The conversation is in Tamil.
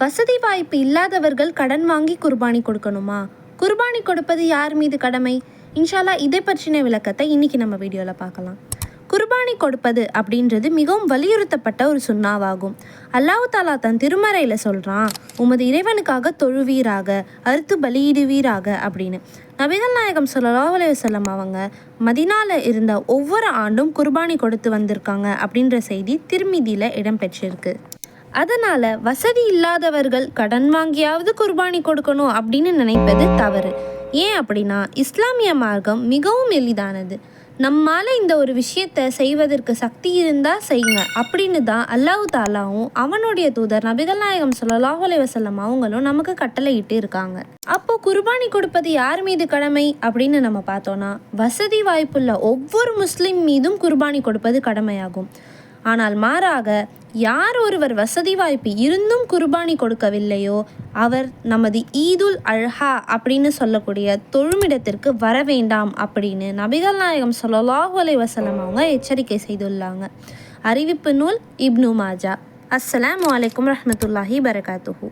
வசதி வாய்ப்பு இல்லாதவர்கள் கடன் வாங்கி குர்பானி கொடுக்கணுமா? குர்பானி கொடுப்பது யார் மீது கடமை? இன்ஷால்லா இதை பற்றின விளக்கத்தை இன்னைக்கு நம்ம வீடியோவில் பார்க்கலாம். குர்பானி கொடுப்பது அப்படின்றது மிகவும் வலியுறுத்தப்பட்ட ஒரு சுண்ணாவாகும். அல்லாஹு தாலா தன் திருமறையில் சொல்கிறான் உமது இறைவனுக்காக தொழுவீராக அறுத்து பலியிடுவீராக அப்படின்னு. நபிகள் நாயகம் ஸல்லல்லாஹு செல்லம் அவங்க மதினால இருந்த ஒவ்வொரு ஆண்டும் குர்பானி கொடுத்து வந்திருக்காங்க அப்படின்ற செய்தி திருமிதியில் இடம்பெற்றிருக்கு. அதனால் வசதி இல்லாதவர்கள் கடன் வாங்கியாவது குர்பானி கொடுக்கணும் அப்படின்னு நினைப்பது தவறு. ஏன் அப்படின்னா இஸ்லாமிய மார்க்கம் மிகவும் எளிதானது. நம்மால் இந்த ஒரு விஷயத்தை செய்வதற்கு சக்தி இருந்தால் செய்யுங்க அப்படின்னு தான் அல்லாஹ் தாலாவும் அவனுடைய தூதர் நபிகள் நாயகம் ஸல்லல்லாஹு அலைஹி அவங்களும் நமக்கு கட்டளையிட்டு இருக்காங்க. அப்போது குர்பானி கொடுப்பது யார் மீது கடமை அப்படின்னு நம்ம பார்த்தோன்னா வசதி வாய்ப்புள்ள ஒவ்வொரு முஸ்லீம் மீதும் குர்பானி கொடுப்பது கடமையாகும். ஆனால் மாறாக யார் ஒருவர் வசதி வாய்ப்பு இருந்தும் குர்பானி கொடுக்கவில்லையோ அவர் நமது ஈதுல் அல்ஹா அப்படின்னு சொல்லக்கூடிய தொழுமிடத்திற்கு வர வேண்டாம் அப்படின்னு நபிகள் நாயகம் ஸல்லல்லாஹு அலைஹி வசலம் அவங்க எச்சரிக்கை செய்துள்ளாங்க. அறிவிப்பு நூல் இப்னு மாஜா. அஸ்ஸலாம் வலைக்கம் ரஹமத்துல்லாஹி பரகாத்துஹூ.